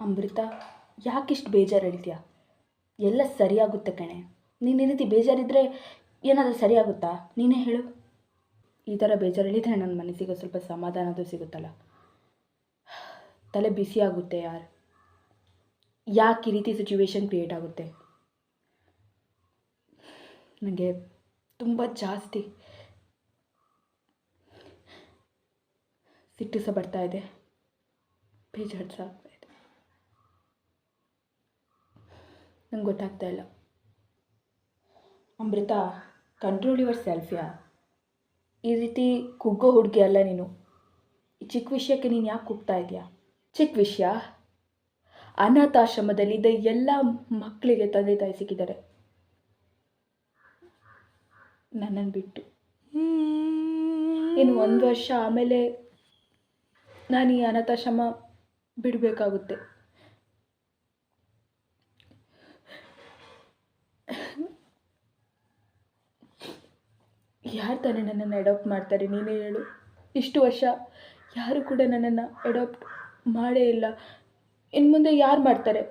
ಅಮೃತ, ಯಾಕಿಷ್ಟು ಬೇಜಾರು ಹೇಳ್ತೀಯ? ಎಲ್ಲ ಸರಿಯಾಗುತ್ತೆ ಕಣೆ. ನೀನು ಈ ರೀತಿ ಬೇಜಾರಿದ್ದರೆ ಏನಾದರೂ ಸರಿಯಾಗುತ್ತಾ? ನೀನೇ ಹೇಳು. ಈ ಥರ ಬೇಜಾರು ಹೇಳಿದರೆ ನನ್ನ ಮನಸ್ಸಿಗೆ ಸ್ವಲ್ಪ ಸಮಾಧಾನದು ಸಿಗುತ್ತಲ್ಲ. ತಲೆ ಬಿಸಿ ಆಗುತ್ತೆ ಯಾರು? ಯಾಕೆ ಈ ರೀತಿ ಸಿಚುವೇಶನ್ ಕ್ರಿಯೇಟ್ ಆಗುತ್ತೆ? ನನಗೆ ತುಂಬ ಜಾಸ್ತಿ ಸಿಟ್ಟು ಸಹ ಬರ್ತಾ ಇದೆ. ಬೇಜಾರು ಸಹ ಆಗ್ತಾ ಇದೆ. ನಂಗೆ ಗೊತ್ತಾಗ್ತಾ ಇಲ್ಲ. ಅಮೃತ ಕಂಟ್ರೋಲ್ ಯುವರ್ ಸೆಲ್ಫ್ಯಾ ಈ ರೀತಿ ಕುಗ್ಗೋ ಹುಡುಗಿ ಅಲ್ಲ ನೀನು. ಈ ಚಿಕ್ಕ ವಿಷಯಕ್ಕೆ ನೀನು ಯಾಕೆ ಕುಗ್ತಾ ಇದೆಯಾ? ಚಿಕ್ಕ ವಿಷಯ, ಅನಾಥಾಶ್ರಮದಲ್ಲಿದ್ದ ಎಲ್ಲ ಮಕ್ಕಳಿಗೆ ತಂದೆ ತಾಯಿ ಸಿಕ್ಕಿದ್ದಾರೆ. ನನ್ನನ್ನು ಬಿಟ್ಟು. ಇನ್ನು ಒಂದು ವರ್ಷ ಆಮೇಲೆ ನಾನು ಈ ಅನಾಥಾಶ್ರಮ ಬಿಡಬೇಕಾಗುತ್ತೆ. ಯಾರು ತಾನೇ ನನ್ನನ್ನು ಅಡಾಪ್ಟ್ ಮಾಡ್ತಾರೆ ನೀನೇ ಹೇಳು. ಇಷ್ಟು ವರ್ಷ ಯಾರು ಕೂಡ ನನ್ನನ್ನು ಅಡಾಪ್ಟ್ ಮಾಡೇ ಇಲ್ಲ. ಇನ್ನು ಮುಂದೆ ಯಾರು ಮಾಡ್ತಾರೆ?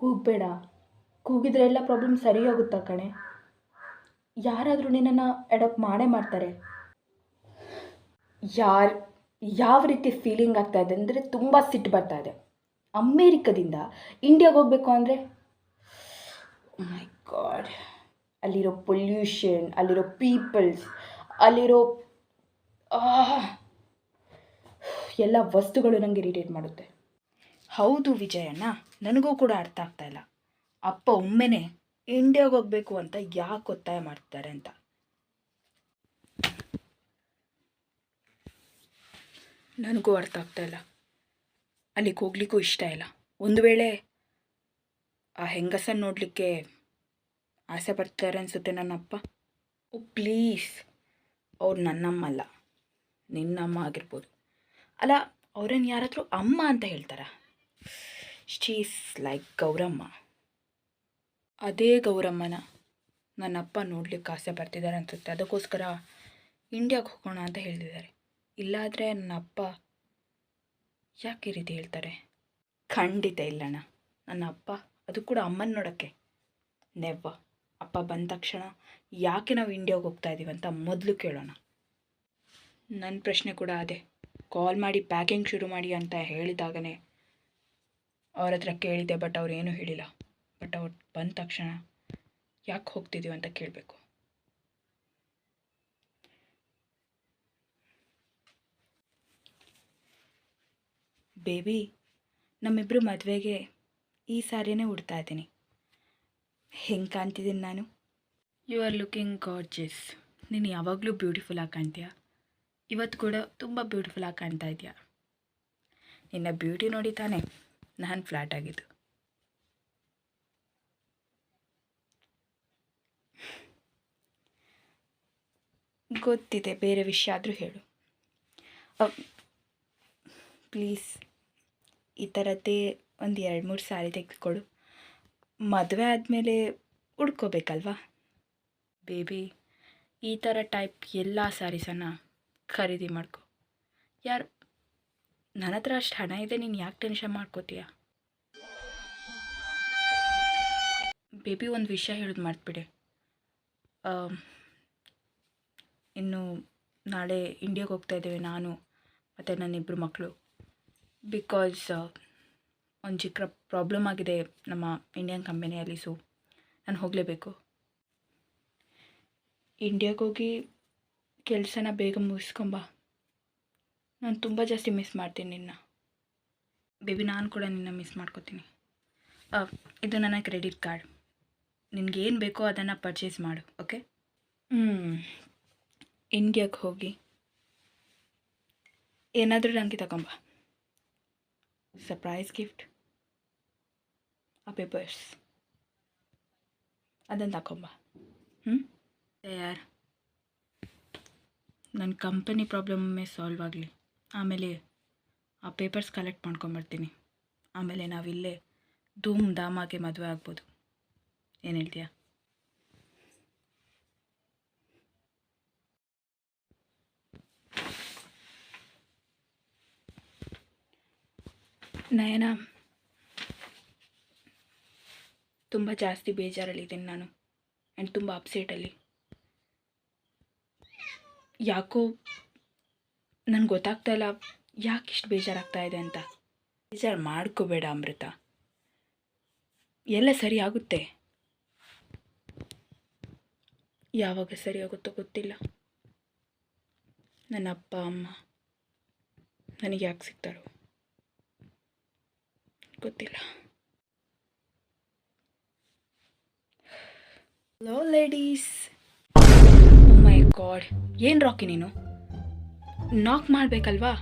ಕೂಗಬೇಡ. ಕೂಗಿದ್ರೆ ಎಲ್ಲ ಪ್ರಾಬ್ಲಮ್ ಸರಿ ಹೋಗುತ್ತಾ ಕಣೆ? ಯಾರಾದರೂ ನಿನ್ನನ್ನು ಅಡಾಪ್ಟ್ ಮಾಡೇ ಮಾಡ್ತಾರೆ? ಯಾರು, ಯಾವ ರೀತಿ ಫೀಲಿಂಗ್ ಆಗ್ತಾ ಇದೆ ಅಂದರೆ ತುಂಬ ಸಿಟ್ಟು ಬರ್ತಾ ಇದೆ. ಅಮೇರಿಕದಿಂದ ಇಂಡಿಯಾಗೆ ಹೋಗಬೇಕು ಅಂದರೆ ಮೈ ಗಾಡ್ ಅಲ್ಲಿರೋ ಪೊಲ್ಯೂಷನ್ ಅಲ್ಲಿರೋ ಪೀಪಲ್ಸ್ ಅಲ್ಲಿರೋ ಎಲ್ಲ ವಸ್ತುಗಳು ನನಗೆ ಇರಿಟೇಟ್ ಮಾಡುತ್ತೆ. ಹೌದು ವಿಜಯಣ್ಣ, ನನಗೂ ಕೂಡ ಅರ್ಥ ಆಗ್ತಾ ಇಲ್ಲ. ಅಪ್ಪ ಒಮ್ಮೆನೇ ಇಂಡಿಯಾಗೆ ಹೋಗಬೇಕು ಅಂತ ಯಾಕೆ ಒತ್ತಾಯ ಮಾಡ್ತಾರೆ ಅಂತ. ನನಗೂ ಅರ್ಥ ಆಗ್ತಾ ಇಲ್ಲ. ಅಲ್ಲಿಗೆ ಹೋಗ್ಲಿಕ್ಕೂ ಇಷ್ಟ ಇಲ್ಲ. ಒಂದು ವೇಳೆ ಆ ಹೆಂಗಸನ್ನು ನೋಡಲಿಕ್ಕೆ ಆಸೆ ಪಡ್ತಾರೆ ಅನಿಸುತ್ತೆ ನನ್ನಪ್ಪ. Oh, please. ಅವ್ರು ನನ್ನಮ್ಮ ಅಲ್ಲ ನಿನ್ನಮ್ಮ ಆಗಿರ್ಬೋದು. ಅಲ್ಲ ಅವ್ರನ್ನ ಯಾರಾದರೂ ಅಮ್ಮ ಅಂತ ಹೇಳ್ತಾರ? She's like Gouramma. ಅದೇ ಗೌರಮ್ಮನ ನನ್ನಪ್ಪ ನೋಡ್ಲಿಕ್ಕೆ ಆಸೆ ಪಡ್ತಿದ್ದಾರೆ ಅನಿಸುತ್ತೆ. ಅದಕ್ಕೋಸ್ಕರ ಇಂಡಿಯಾಗೆ ಹೋಗೋಣ ಅಂತ ಹೇಳ್ತಿದ್ದಾರೆ. ಇಲ್ಲಾದರೆ ನನ್ನ ಅಪ್ಪ ಯಾಕೆ ಈ ರೀತಿ ಹೇಳ್ತಾರೆ? ಖಂಡಿತ ಇಲ್ಲಣ್ಣ. ನನ್ನ ಅಪ್ಪ, ಅದು ಕೂಡ ಅಮ್ಮನ ನೋಡೋಕ್ಕೆ. ನೆವ್ವ, ಅಪ್ಪ ಬಂದ ತಕ್ಷಣ ಯಾಕೆ ನಾವು ಇಂಡಿಯಾಗೆ ಹೋಗ್ತಾ ಇದ್ದೀವಿ ಅಂತ ಮೊದಲು ಕೇಳೋಣ. ನನ್ನ ಪ್ರಶ್ನೆ ಕೂಡ ಅದೇ. ಕಾಲ್ ಮಾಡಿ ಪ್ಯಾಕಿಂಗ್ ಶುರು ಮಾಡಿ ಅಂತ ಹೇಳಿದಾಗನೇ ಅವ್ರ ಹತ್ರ ಕೇಳಿದೆ, ಬಟ್ ಅವ್ರು ಏನೂ ಹೇಳಿಲ್ಲ. ಬಟ್ ಅವ್ರು ಬಂದ ತಕ್ಷಣ ಯಾಕೆ ಹೋಗ್ತಿದ್ದೀವಿ ಅಂತ ಕೇಳಬೇಕು. ಬೇಬಿ ನಮ್ಮಿಬ್ಬರು ಮದುವೆಗೆ ಈ ಸಾರಿನೇ ಉಡ್ತಾ ಇದ್ದೀನಿ. ಹೆಂಗೆ ಕಾಣ್ತಿದ್ದೀನಿ ನಾನು? ಯು ಆರ್ ಲುಕಿಂಗ್ ಗಾರ್ಜಸ್ ನೀನು ಯಾವಾಗಲೂ ಬ್ಯೂಟಿಫುಲ್ ಆಗಿ ಕಾಣ್ತೀಯ? ಇವತ್ತು ಕೂಡ ತುಂಬ ಬ್ಯೂಟಿಫುಲ್ ಕಾಣ್ತಾ ಇದೆಯಾ? ನಿನ್ನ ಬ್ಯೂಟಿ ನೋಡಿ ತಾನೆ ನಾನು ಫ್ಲಾಟ್ ಆಗಿದ್ದು. ಗೊತ್ತಿದೆ, ಬೇರೆ ವಿಷಯ ಆದರೂ ಹೇಳು. ಪ್ಲೀಸ್ ಈ ಥರದ್ದೇ ಒಂದು ಎರಡು ಮೂರು ಸಾರಿ ತೆಗೆದುಕೊಡು. ಮದುವೆ ಆದಮೇಲೆ ಉಡ್ಕೋಬೇಕಲ್ವಾ? ಬೇಬಿ, ಈ ಥರ ಟೈಪ್ ಎಲ್ಲ ಸ್ಯಾರೀಸನ್ನು ಖರೀದಿ ಮಾಡ್ಕೊ. ಯಾರು ನನ್ನ ಹತ್ರ ಅಷ್ಟು ಹಣ ಇದೆ, ನೀನು ಯಾಕೆ ಟೆನ್ಷನ್ ಮಾಡ್ಕೋತೀಯ? ಬೇಬಿ ಒಂದು ವಿಷಯ ಹೇಳೋದು ಮಾಡ್ಬಿಡಿ. ಇನ್ನು ನಾಳೆ ಇಂಡಿಯಾಗೆ ಹೋಗ್ತಾ ಇದ್ದೇವೆ ನಾನು, ಮತ್ತು ನನ್ನ ಇಬ್ಬರು ಮಕ್ಕಳು ಬಿಕಾಸ್ ಒಂದು ಚಿಕ್ಕ ಪ್ರಾಬ್ಲಮ್ ಆಗಿದೆ ನಮ್ಮ ಇಂಡಿಯನ್ ಕಂಪನಿಯಲ್ಲಿ ಸೊ ನಾನು ಹೋಗಲೇಬೇಕು. ಇಂಡಿಯಾಗೆ ಹೋಗಿ ಕೆಲಸನ ಬೇಗ ಮುಗಿಸ್ಕೊಂಬ. ನಾನು ತುಂಬ ಜಾಸ್ತಿ ಮಿಸ್ ಮಾಡ್ತೀನಿ ನಿನ್ನ. ಬೇಬಿ ನಾನು ಕೂಡ ನಿನ್ನ ಮಿಸ್ ಮಾಡ್ಕೋತೀನಿ. ಇದು ನನ್ನ ಕ್ರೆಡಿಟ್ ಕಾರ್ಡ್ ನಿನಗೇನು ಬೇಕೋ ಅದನ್ನು ಪರ್ಚೇಸ್ ಮಾಡು ಓಕೆ ಹ್ಞೂ ಇಂಡಿಯಾಗೆ ಹೋಗಿ ಏನಾದರೂ ನನಗೆ ತಗೊಂಬ. ಸರ್ಪ್ರೈಸ್ ಗಿಫ್ಟ್ ಆ ಪೇಪರ್ಸ್ ಅದನ್ನು ತಗೊಂಬ ಹ್ಞೂ ಯಾರು? ನನ್ನ ಕಂಪನಿ ಪ್ರಾಬ್ಲಮ್ಮೇ ಸಾಲ್ವ್ ಆಗಲಿ. ಆಮೇಲೆ ಆ ಪೇಪರ್ಸ್ ಕಲೆಕ್ಟ್ ಮಾಡ್ಕೊಂಬರ್ತೀನಿ ಆಮೇಲೆ ನಾವಿಲ್ಲೇ ಧೂಮ್ ಧಾಮಾಗೆ ಮದುವೆ ಆಗ್ಬೋದು. ಏನು ಹೇಳ್ತೀಯ? ನಯನ. ತುಂಬ ಜಾಸ್ತಿ ಬೇಜಾರಲ್ಲಿದ್ದೀನಿ ನಾನು ಆ್ಯಂಡ್ ತುಂಬ ಅಪ್ಸೆಟಲ್ಲಿ ಯಾಕೋ ನನಗೆ ಗೊತ್ತಾಗ್ತಾ ಇಲ್ಲ ಯಾಕೆ ಇಷ್ಟು ಬೇಜಾರಾಗ್ತಾ ಇದೆ ಅಂತ. ಬೇಜಾರು ಮಾಡ್ಕೋಬೇಡ ಅಮೃತ. ಎಲ್ಲ ಸರಿ ಆಗುತ್ತೆ. ಯಾವಾಗ ಸರಿ ಆಗುತ್ತೋ ಗೊತ್ತಿಲ್ಲ. ನನ್ನ ಅಪ್ಪ, ಅಮ್ಮ ನನಗೆ ಯಾಕೆ ಸಿಗ್ತಾರೋ. ಗೊತ್ತಿಲ್ಲ. ಹಲೋ ಲೇಡೀಸ್ ಮೈ ಗಾಡ್ ಏನು ರಾಕಿ ನೀನು? ನಾಕ್ ಮಾಡಬೇಕಲ್ವಾ?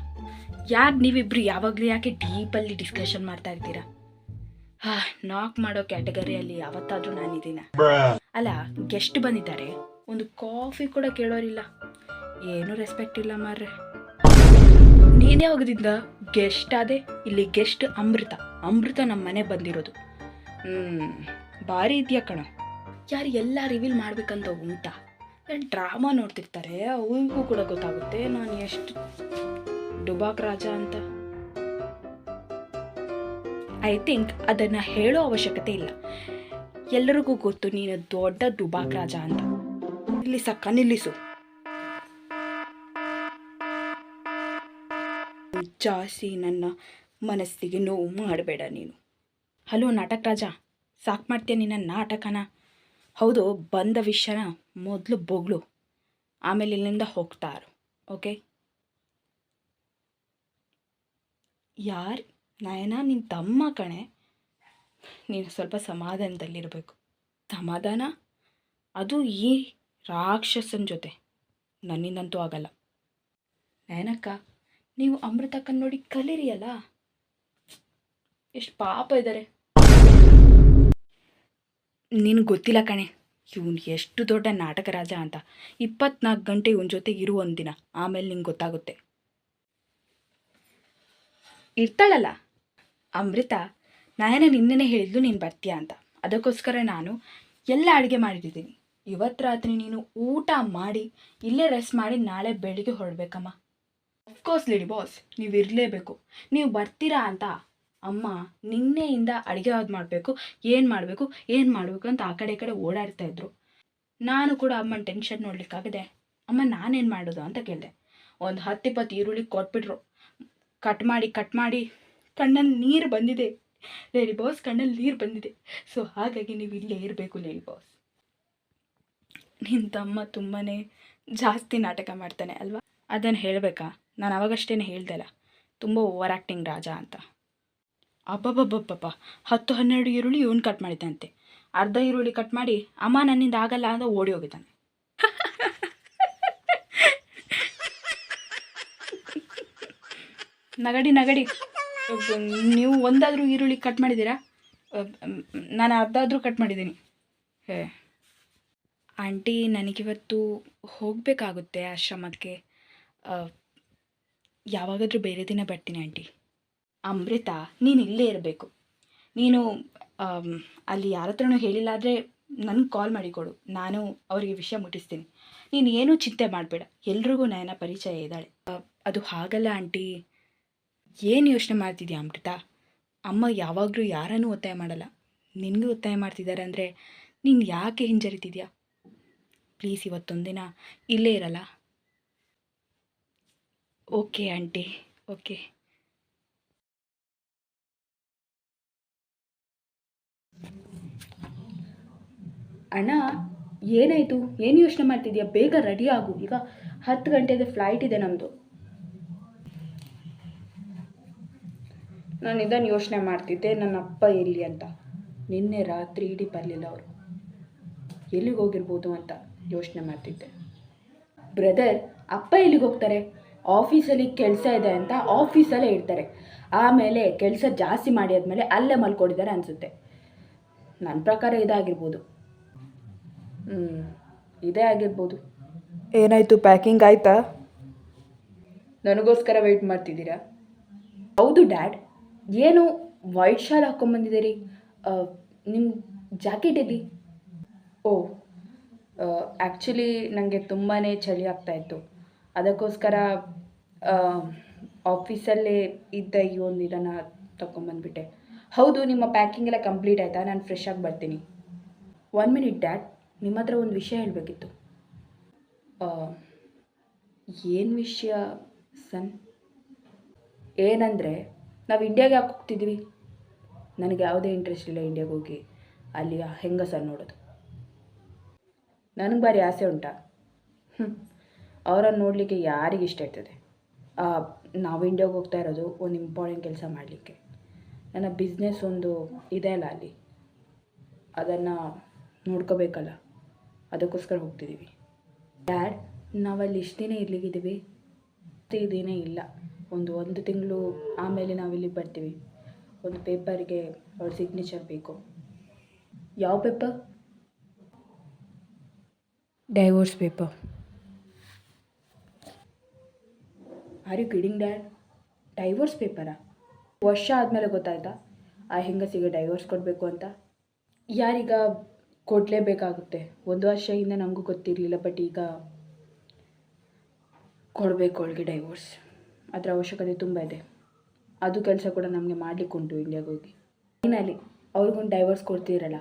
ಯಾರು ನೀವಿಬ್ರು ಯಾವಾಗಲೂ ಯಾಕೆ ಡೀಪಲ್ಲಿ ಡಿಸ್ಕಷನ್ ಮಾಡ್ತಾ ಇರ್ತೀರಾ? ಹಾ ನಾಕ್ ಮಾಡೋ ಕ್ಯಾಟಗರಿಯಲ್ಲಿ ಯಾವತ್ತಾದರೂ ನಾನಿದ್ದೀನ. ಅಲ್ಲ ಗೆಸ್ಟ್ ಬಂದಿದ್ದಾರೆ. ಒಂದು ಕಾಫಿ ಕೂಡ ಕೇಳೋರಿಲ್ಲ. ಏನೂ ರೆಸ್ಪೆಕ್ಟ್ ಇಲ್ಲ ಮಾರ್ರೆ. ನೀನೇ ಯಾವಾಗದಿಂದ? ಗೆಸ್ಟ್ ಆದೆ ಇಲ್ಲಿ ಗೆಸ್ಟ್ ಅಮೃತ. ಅಮೃತ ನಮ್ಮ ಮನೆ ಬಂದಿರೋದು. ಹ್ಞೂ ಭಾರಿ ಇದೆಯಾ ಕಣ. ಯಾರು ಎಲ್ಲ ರಿವೀಲ್ ಮಾಡ್ಬೇಕಂತ ಉಂಟಾ? ಡ್ರಾಮಾ ನೋಡ್ತಿರ್ತಾರೆ, ಅವ್ರಿಗೂ ಕೂಡ ಗೊತ್ತಾಗುತ್ತೆ. ನಾನು ಎಷ್ಟು ಡುಬಾಕ್ ರಾಜ ಅಂತ. ಐ ಥಿಂಕ್ ಅದನ್ನು ಹೇಳೋ ಅವಶ್ಯಕತೆ ಇಲ್ಲ. ಎಲ್ಲರಿಗೂ ಗೊತ್ತು ನೀನು ದೊಡ್ಡ ದುಬಾಕ್ ರಾಜ ಅಂತ. ನಿಲ್ಲಿಸಕ್ಕ, ನಿಲ್ಲಿಸು. ಜಾಸ್ತಿ ನನ್ನ ಮನಸ್ಸಿಗೆ ನೋವು ಮಾಡಬೇಡ ನೀನು. ಹಲೋ ನಾಟಕ ರಾಜ ಸಾಕು ಮಾಡ್ತೀಯ ನಿನ್ನ ನಾಟಕನ? ಹೌದು, ಬಂದ ವಿಷಯನ ಮೊದಲು ಬೊಗಳು, ಆಮೇಲೆ ಇಲ್ಲಿಂದ ಹೋಗ್ತಾರು, ಓಕೆ? ಯಾರು? ನಯನ ನಿನ್ನ ತಮ್ಮ ಕಣೆ. ನೀನು ಸ್ವಲ್ಪ ಸಮಾಧಾನದಲ್ಲಿರಬೇಕು. ಸಮಾಧಾನ? ಅದು ಈ ರಾಕ್ಷಸನ ಜೊತೆ. ನನ್ನಿಂದಂತೂ ಆಗಲ್ಲ. ನಯನಕ್ಕ ನೀವು ಅಮೃತ ನೋಡಿ ಕಲೀರಿಯಲ್ಲ? ಎಷ್ಟು ಪಾಪ ಇದ್ದಾರೆ ನಿನಗೆ ಗೊತ್ತಿಲ್ಲ ಕಣೆ, ಇವನು ಎಷ್ಟು ದೊಡ್ಡ ನಾಟಕ ರಾಜ ಅಂತ. ಇಪ್ಪತ್ನಾಲ್ಕು ಗಂಟೆ ಇವನ ಜೊತೆ ಇರು ಒಂದಿನ, ಆಮೇಲೆ ನಿಂಗೆ ಗೊತ್ತಾಗುತ್ತೆ. ಇರ್ತಾಳಲ್ಲ? ಅಮೃತ, ನಾಯನ ನಿನ್ನೆನೇ ಹೇಳಿದ್ಲು ನೀನು ಬರ್ತೀಯ ಅಂತ. ಅದಕ್ಕೋಸ್ಕರ ನಾನು ಎಲ್ಲ ಅಡುಗೆ ಮಾಡಿದ್ದೀನಿ ಇವತ್ತು ರಾತ್ರಿ ನೀನು ಊಟ ಮಾಡಿ, ಇಲ್ಲೇ ರೆಸ್ಟ್ ಮಾಡಿ ನಾಳೆ ಬೆಳಿಗ್ಗೆ ಹೊರಡ್ಬೇಕಮ್ಮ. ಅಫ್ಕೋರ್ಸ್ ಲೇಡಿ ಬಾಸ್ ನೀವು ಇರಲೇಬೇಕು. ನೀವು ಬರ್ತೀರಾ ಅಂತ ಅಮ್ಮ ನಿನ್ನೆಯಿಂದ ಅಡುಗೆ ಯಾವ್ದು ಮಾಡಬೇಕು, ಏನು ಮಾಡಬೇಕು ಏನು ಮಾಡಬೇಕು ಅಂತ ಆ ಕಡೆ ಈ ಕಡೆ ಓಡಾಡ್ತಾ ಇದ್ರು. ನಾನು ಕೂಡ ಅಮ್ಮನ ಟೆನ್ಷನ್ ನೋಡ್ಲಿಕ್ಕಾಗದೆ, ಅಮ್ಮ, ನಾನೇನು ಮಾಡೋದು? ಅಂತ ಕೇಳಿದೆ. ಒಂದು ಹತ್ತಿಪ್ಪತ್ತು ಈರುಳ್ಳಿ ಕೊಟ್ಬಿಟ್ರು. ಕಟ್ ಮಾಡಿ ಕಟ್ ಮಾಡಿ, ಕಣ್ಣಲ್ಲಿ ನೀರು ಬಂದಿದೆ. ಲೇಡಿ ಬಾಸ್ ಕಣ್ಣಲ್ಲಿ ನೀರು ಬಂದಿದೆ. ಸೊ ಹಾಗಾಗಿ ನೀವು ಇಲ್ಲೇ ಇರಬೇಕು ಲೇಡಿ ಬಾಸ್ ನಿನ್ನ ತಮ್ಮ ತುಂಬಾ ಜಾಸ್ತಿ ನಾಟಕ ಮಾಡ್ತಾನೆ, ಅಲ್ವಾ? ಅದನ್ನು ಹೇಳಬೇಕಾ? ನಾನು ಅವಾಗಷ್ಟೇ ಹೇಳ್ದಲ್ಲ ತುಂಬ ಓವರ್ ಆ್ಯಕ್ಟಿಂಗ್ ರಾಜ ಅಂತ. ಅಬ್ಬಬ್ಬಬ್ಬಬ್ಬ ಹತ್ತು ಹನ್ನೆರಡು ಈರುಳ್ಳಿ ಇವನು ಕಟ್ ಮಾಡಿದ್ದಂತೆ. ಅರ್ಧ ಈರುಳ್ಳಿ ಕಟ್ ಮಾಡಿ ಅಮ್ಮ ನನ್ನಿಂದ ಆಗಲ್ಲ ಅಂತ ಓಡಿ ಹೋಗಿದ್ದಾನೆ. ನಗಡಿ ನಗಡಿ. ನೀವು ಒಂದಾದರೂ ಈರುಳ್ಳಿ ಕಟ್ ಮಾಡಿದ್ದೀರಾ? ನಾನು ಅರ್ಧ ಆದರೂ ಕಟ್ ಮಾಡಿದ್ದೀನಿ. ಹೇ. ಆಂಟಿ, ನನಗಿವತ್ತು ಹೋಗಬೇಕಾಗುತ್ತೆ ಆಶ್ರಮಕ್ಕೆ. ಯಾವಾಗಾದರೂ ಬೇರೆ ದಿನ ಬರ್ತೀನಿ, ಆಂಟಿ. ಅಮೃತ, ನೀನು ಇಲ್ಲೇ ಇರಬೇಕು. ನೀನು ಅಲ್ಲಿ ಯಾರ ಹತ್ರನೂ ಹೇಳಿಲ್ಲ ಆದರೆ ನನಗೆ ಕಾಲ್ ಮಾಡಿ ಕೊಡು. ನಾನು ಅವರಿಗೆ ವಿಷಯ ಮುಟ್ಟಿಸ್ತೀನಿ. ನೀನು ಏನೂ ಚಿಂತೆ ಮಾಡಬೇಡ. ಎಲ್ರಿಗೂ ನಯನ ಪರಿಚಯ ಇದ್ದಾಳೆ. ಅದು ಹಾಗಲ್ಲ, ಆಂಟಿ. ಏನು ಯೋಚನೆ ಮಾಡ್ತಿದ್ಯಾ, ಅಮೃತ? ಅಮ್ಮ ಯಾವಾಗಲೂ ಯಾರನ್ನೂ ಒತ್ತಾಯ ಮಾಡಲ್ಲ. ನಿನಗೂ ಒತ್ತಾಯ ಮಾಡ್ತಿದ್ದಾರೆ ಅಂದರೆ ನೀನು ಯಾಕೆ ಹಿಂಜರಿತಿದ್ಯಾ? ಪ್ಲೀಸ್, ಇವತ್ತೊಂದಿನ ಇಲ್ಲೇ ಇರಲ್ಲ. Okay aunty, okay. ಅಣ್ಣ, ಏನಾಯಿತು? ಏನು ಯೋಚನೆ ಮಾಡ್ತಿದ್ಯಾ? ಬೇಗ ರೆಡಿ ಆಗು. ಈಗ ಹತ್ತು ಗಂಟೆದು ಫ್ಲೈಟ್ ಇದೆ ನಮ್ಮದು ನಾನು ಇದನ್ನು ಯೋಚನೆ ಮಾಡ್ತಿದ್ದೆ, ನನ್ನ ಅಪ್ಪ ಎಲ್ಲಿ ಅಂತ. ನಿನ್ನೆ ರಾತ್ರಿ ಇಡೀ ಬರಲಿಲ್ಲ ಅವರು. ಎಲ್ಲಿಗೆ ಹೋಗಿರ್ಬೋದು ಅಂತ ಯೋಚನೆ ಮಾಡ್ತಿದ್ದೆ. ಬ್ರದರ್ ಅಪ್ಪ ಎಲ್ಲಿಗೆ ಹೋಗ್ತಾರೆ? ಆಫೀಸಲ್ಲಿ ಕೆಲಸ ಇದೆ ಅಂತ ಆಫೀಸಲ್ಲೇ ಇರ್ತಾರೆ. ಆಮೇಲೆ ಕೆಲಸ ಜಾಸ್ತಿ ಮಾಡಿ ಆದಮೇಲೆ ಅಲ್ಲೇ ಮಲ್ಕೊಂಡಿದ್ದಾರೆ ಅನಿಸುತ್ತೆ. ನನ್ನ ಪ್ರಕಾರ ಇದಾಗಿರ್ಬೋದು. ಹ್ಞೂ ಇದೇ ಆಗಿರ್ಬೋದು. ಏನಾಯಿತು? ಪ್ಯಾಕಿಂಗ್ ಆಯಿತಾ? ನನಗೋಸ್ಕರ ವೆಯ್ಟ್ ಮಾಡ್ತಿದ್ದೀರಾ? ಹೌದು ಡ್ಯಾಡ್. ಏನು ವೈಟ್ ಶಾಲ್ ಹಾಕ್ಕೊಂಬಂದಿದ್ದೀರಿ ನಿಮ್ಮ ಜಾಕೆಟ್ ಇಲ್ಲಿ ಓ ಆ್ಯಕ್ಚುಲಿ ನನಗೆ ತುಂಬಾ ಚಳಿ ಆಗ್ತಾಯಿತ್ತು ಅದಕ್ಕೋಸ್ಕರ ಆಫೀಸಲ್ಲೇ ಇದ್ದ ಈ ಒಂದು ಇದನ್ನು ತಗೊಂಬಂದ್ಬಿಟ್ಟೆ ಹೌದು, ನಿಮ್ಮ ಪ್ಯಾಕಿಂಗ್ ಎಲ್ಲ ಕಂಪ್ಲೀಟ್ ಆಯಿತಾ? ನಾನು ಫ್ರೆಶ್ ಆಗಿ ಬರ್ತೀನಿ. ಒನ್ ಮಿನಿಟ್ ಡ್ಯಾಡ್ ನಿಮ್ಮ ಹತ್ರ ಒಂದು ವಿಷಯ ಹೇಳಬೇಕಿತ್ತು. ಏನು ವಿಷಯ ಸನ್ ಏನಂದರೆ, ನಾವು ಇಂಡಿಯಾಗೆ ಯಾಕೆ ಹೋಗ್ತಿದ್ವಿ? ನನಗೆ ಯಾವುದೇ ಇಂಟ್ರೆಸ್ಟ್ ಇಲ್ಲ ಇಂಡಿಯಾಗೆ ಹೋಗಿ. ಅಲ್ಲಿ ಹೆಂಗಸರು ನೋಡೋದು. ನನಗೆ ಭಾರಿ ಆಸೆ ಉಂಟಾ. ಹ್ಞೂ ಅವರನ್ನು ನೋಡಲಿಕ್ಕೆ ಯಾರಿಗೆ ಇಷ್ಟ ಇರ್ತದೆ. ನಾವು ಇಂಡಿಯಾಗೆ ಹೋಗ್ತಾ ಇರೋದು ಒಂದು ಇಂಪಾರ್ಟೆಂಟ್ ಕೆಲಸ ಮಾಡಲಿಕ್ಕೆ. ನನ್ನ ಬಿಸ್ನೆಸ್ ಒಂದು ಇದೆ ಅಲ್ಲ ಅಲ್ಲಿ. ಅದನ್ನು ನೋಡ್ಕೋಬೇಕಲ್ಲ. ಅದಕ್ಕೋಸ್ಕರ ಹೋಗ್ತಿದ್ದೀವಿ ಡ್ಯಾಡ್ ನಾವಲ್ಲಿ ಇಷ್ಟು ದಿನ ಇರ್ಲಿಕ್ಕಿದ್ದೀವಿ ದಿನ ಇಲ್ಲ. ಒಂದು ಒಂದು ತಿಂಗಳು ಆಮೇಲೆ ನಾವಿಲ್ಲಿಗೆ ಬರ್ತೀವಿ. ಒಂದು ಪೇಪರ್ಗೆ ಅವ್ರ ಸಿಗ್ನೇಚರ್ ಬೇಕು. ಯಾವ paper? Divorce paper are you kidding dad divorce ಪೇಪರಾ ವರ್ಷ ಆದಮೇಲೆ ಗೊತ್ತಾಯ್ತಾ? ಆ ಹೆಂಗಸಿಗೆ ಡೈವೋರ್ಸ್ ಕೊಡಬೇಕು ಅಂತ? ಯಾರೀಗ ಕೊಡಲೇಬೇಕಾಗುತ್ತೆ? ಒಂದು ವರ್ಷ ಹಿಂದೆ ನಮಗೂ ಗೊತ್ತಿರಲಿಲ್ಲ ಬಟ್ ಈಗ ಕೊಡಬೇಕು ಅವಳಿಗೆ ಡೈವೋರ್ಸ್ ಅದರ ಅವಶ್ಯಕತೆ ತುಂಬ ಇದೆ. ಅದು ಕೆಲಸ ಕೂಡ ನಮಗೆ ಮಾಡಲಿಕ್ಕೆ ಉಂಟು ಇಂಡಿಯಾಗೆ ಹೋಗಿ. ಫೈನಲಿ ಅವ್ರಿಗೊಂದು ಡೈವರ್ಸ್ ಕೊಡ್ತಿರಲ್ಲ.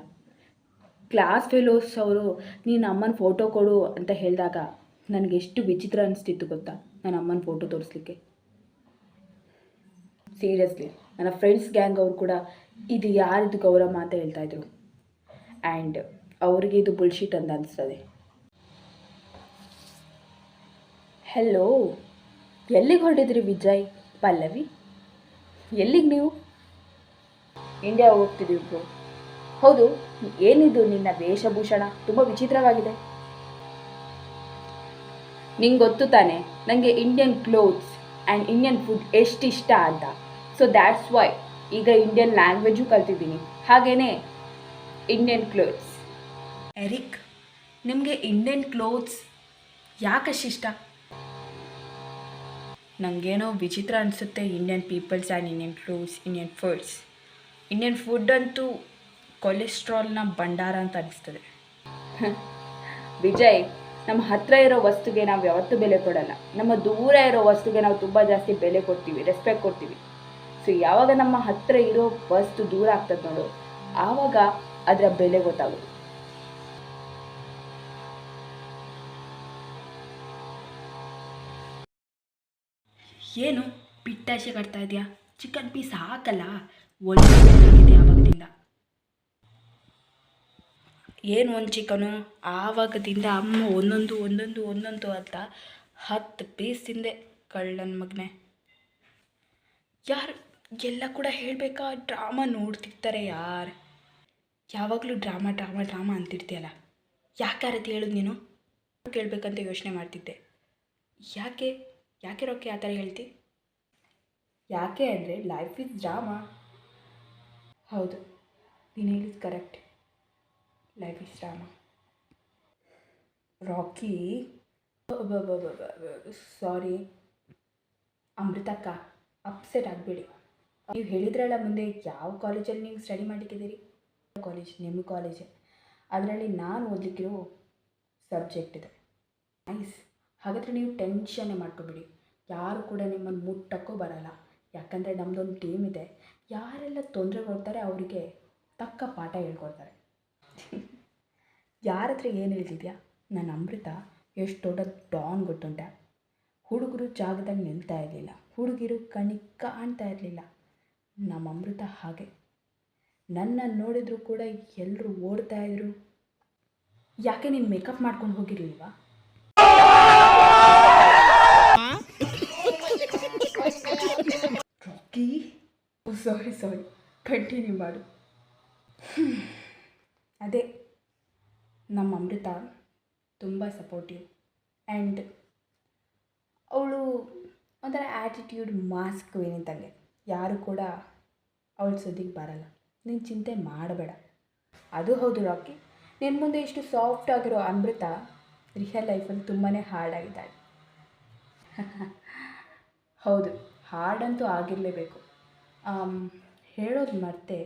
ಕ್ಲಾಸ್ ಫೆಲೋಸ್ ಅವರು, ನೀನು ಅಮ್ಮನ ಫೋಟೋ ಕೊಡು ಅಂತ ಹೇಳಿದಾಗ, ನನಗೆ ಎಷ್ಟು ವಿಚಿತ್ರ ಅನಿಸ್ತಿತ್ತು ಗೊತ್ತಾ? ನನ್ನ ಅಮ್ಮನ ಫೋಟೋ ತೋರಿಸ್ಲಿಕ್ಕೆ. ಸೀರಿಯಸ್ಲಿ ನನ್ನ ಫ್ರೆಂಡ್ಸ್ ಗ್ಯಾಂಗ್ ಅವರು ಕೂಡ ಇದು ಯಾರಿದು ಗೌರವ ಅಂತ ಹೇಳ್ತಾಯಿದ್ರು ಆ್ಯಂಡ್ ಅವರಿಗೆ ಇದು ಬುಲ್ಶೀಟ್ ಅಂತ ಅನಿಸ್ತದೆ. ಹೆಲೋ ಎಲ್ಲಿಗೆ ಹೊರಟಿದ್ರಿ ವಿಜಯ್, ಪಲ್ಲವಿ? ಎಲ್ಲಿಗೆ ನೀವು? ಇಂಡಿಯಾ ಹೋಗ್ತಿದ್ದೀವಿ ಹೌದು, ಏನಿದು ನಿನ್ನ ವೇಷಭೂಷಣ? ತುಂಬ ವಿಚಿತ್ರವಾಗಿದೆ. ನಿಂಗೆ ಗೊತ್ತು ತಾನೆ ನನಗೆ Indian clothes and Indian food ಎಷ್ಟು ಇಷ್ಟ ಅಂತ. ಸೊ ದ್ಯಾಟ್ಸ್ ವೈ ಈಗ ಇಂಡಿಯನ್ ಲ್ಯಾಂಗ್ವೇಜು ಕಲ್ತಿದ್ದೀನಿ. ಹಾಗೆಯೇ ಇಂಡಿಯನ್ ಕ್ಲೋತ್ಸ್ ಎರಿಕ್ ನಿಮಗೆ ಇಂಡಿಯನ್ ಕ್ಲೋತ್ಸ್ ಯಾಕಷ್ಟಿಷ್ಟ? ನನಗೇನೋ ವಿಚಿತ್ರ ಅನಿಸುತ್ತೆ Indian peoples and Indian clothes Indian foods Indian food ಅಂತೂ ಕೊಲೆಸ್ಟ್ರಾಲ್ನ ಭಂಡಾರ ಅಂತ ಅನಿಸ್ತದೆ. ವಿಜಯ್ ನಮ್ಮ ಹತ್ತಿರ ಇರೋ ವಸ್ತುಗೆ ನಾವು ಯಾವತ್ತೂ ಬೆಲೆ ಕೊಡಲ್ಲ. ನಮ್ಮ ದೂರ ಇರೋ ವಸ್ತುಗೆ ನಾವು ತುಂಬ ಜಾಸ್ತಿ ಬೆಲೆ ಕೊಡ್ತೀವಿ ರೆಸ್ಪೆಕ್ಟ್ ಕೊಡ್ತೀವಿ. ಸೊ ಯಾವಾಗ ನಮ್ಮ ಹತ್ತಿರ ಇರೋ ವಸ್ತು ದೂರ ಆಗ್ತದೆ ನೋಡು, ಆವಾಗ ಅದರ ಬೆಲೆ ಗೊತ್ತಾಗುತ್ತೆ. ಏನು? ಪಿಟ್ಟಾಶೆ ಕಟ್ತಾ ಇದೆಯಾ? ಚಿಕನ್ ಪೀಸ್ ಹಾಕಲ್ಲ? ಒಳ್ಳೆ ಆವಾಗದಿಂದ ಏನು ಒಂದು ಚಿಕನು ಆವಾಗದಿಂದ ಅಮ್ಮ ಒಂದೊಂದು ಒಂದೊಂದು ಒಂದೊಂದು ಅಂತ ಹತ್ತು ಪೀಸ್ ತಿಂದೆ ಕಳ್ಳನ ಮಗನೆ. ಯಾರು, ಎಲ್ಲ ಕೂಡ ಹೇಳಬೇಕಾ? ಡ್ರಾಮಾ ನೋಡ್ತಿರ್ತಾರೆ ಯಾರು? ಯಾವಾಗಲೂ ಡ್ರಾಮಾ ಡ್ರಾಮಾ ಡ್ರಾಮಾ ಅಂತಿರ್ತೀಯಲ್ಲ. ಯಾಕೆ ಅರತಿ ಹೇಳು ಹೇಳೋದು ನೀನು? ಕೇಳಬೇಕಂತ ಯೋಚನೆ ಮಾಡ್ತಿದ್ದೆ. ಯಾಕೆ ಯಾಕೆ ರೊಕ್ಕ ಆ ಥರ ಹೇಳ್ತಿ? ಯಾಕೆ ಅಂದರೆ ಲೈಫ್ ಇಸ್ ಡ್ರಾಮಾ ಹೌದು, ನೀನು ಹೇಳಿದ್ದು correct life is drama Rocky sorry ಅಮೃತಕ್ಕ upset ಆಗಬೇಡಿ. ನೀವು ಹೇಳಿದ್ರಲ್ಲ ಮುಂದೆ ಯಾವ ಕಾಲೇಜಲ್ಲಿ ನೀವು ಸ್ಟಡಿ ಮಾಡಲಿಕ್ಕಿದ್ದೀರಿ? ಕಾಲೇಜ್, ನಿಮ್ಮ ಕಾಲೇಜೇ. ಅದರಲ್ಲಿ ನಾನು ಓದ್ಲಿಕ್ಕಿರೋ ಸಬ್ಜೆಕ್ಟ್ ಇದೆ. ನೈಸ್. ಹಾಗಾದರೆ ನೀವು ಟೆನ್ಷನ್ನೇ ಮಾಡ್ಕೊಬೇಡಿ. ಯಾರು ಕೂಡ ನಿಮ್ಮನ್ನು ಮುಟ್ಟಕ್ಕೂ ಬರಲ್ಲ. ಯಾಕಂದರೆ ನಮ್ಮದೊಂದು ಟೀಮ್ ಇದೆ. ಯಾರೆಲ್ಲ ತೊಂದರೆ ಕೊಡ್ತಾರೆ ಅವರಿಗೆ ತಕ್ಕ ಪಾಠ ಹೇಳ್ಕೊಡ್ತಾರೆ. ಯಾರ ಹತ್ರ ಏನು ಹೇಳ್ತಿದ್ಯಾ? ನನ್ನ ಅಮೃತ ಎಷ್ಟು ದೊಡ್ಡ ಡಾನ್ ಗೊತ್ತುಂಟ? ಹುಡುಗರು ಜಾಗದಲ್ಲಿ ನಿಲ್ತಾ ಇರಲಿಲ್ಲ. ಹುಡುಗಿರು ಕಣ್ಣಿಗೆ ಕಾಣ್ತಾ ಇರಲಿಲ್ಲ. ನಮ್ಮ ಅಮೃತ ಹಾಗೆ. ನನ್ನ ನೋಡಿದ್ರು ಕೂಡ ಎಲ್ಲರೂ ಓಡ್ತಾ ಇದ್ರು. ಯಾಕೆ ನೀನು ಮೇಕಪ್ ಮಾಡ್ಕೊಂಡು ಹೋಗಿರ್ಲಿಲ್ವಾ? ಸಾರಿ ಸಾರಿ ಕಂಟಿನ್ಯೂ ಮಾಡು. ಅದೇ, ನಮ್ಮ ಅಮೃತ ತುಂಬ ಸಪೋರ್ಟಿವ್ ಆ್ಯಂಡ್ ಅವಳು ಒಂಥರ ಆ್ಯಟಿಟ್ಯೂಡ್ ಮಾಸ್ಕ್ ಇದ್ದಂಗೆ. ಯಾರು ಕೂಡ ಅವಳ ಸುದ್ದಿಗೆ ಬರಲ್ಲ. ನೀನು ಚಿಂತೆ ಮಾಡಬೇಡ. ಅದು ಹೌದು ರಾಕಿ. ನಿನ್ನ ಮುಂದೆ ಇಷ್ಟು ಸಾಫ್ಟ್ ಆಗಿರೋ ಅಮೃತ ರಿಯಲ್ ಲೈಫಲ್ಲಿ ತುಂಬಾ ಹಾರ್ಡಾಗಿದ್ದಾಳೆ ಹೌದು ಹಾರ್ಡಂತೂ ಆಗಿರಲೇಬೇಕು. ಹೇಳೋದು ಮರ್ತೆ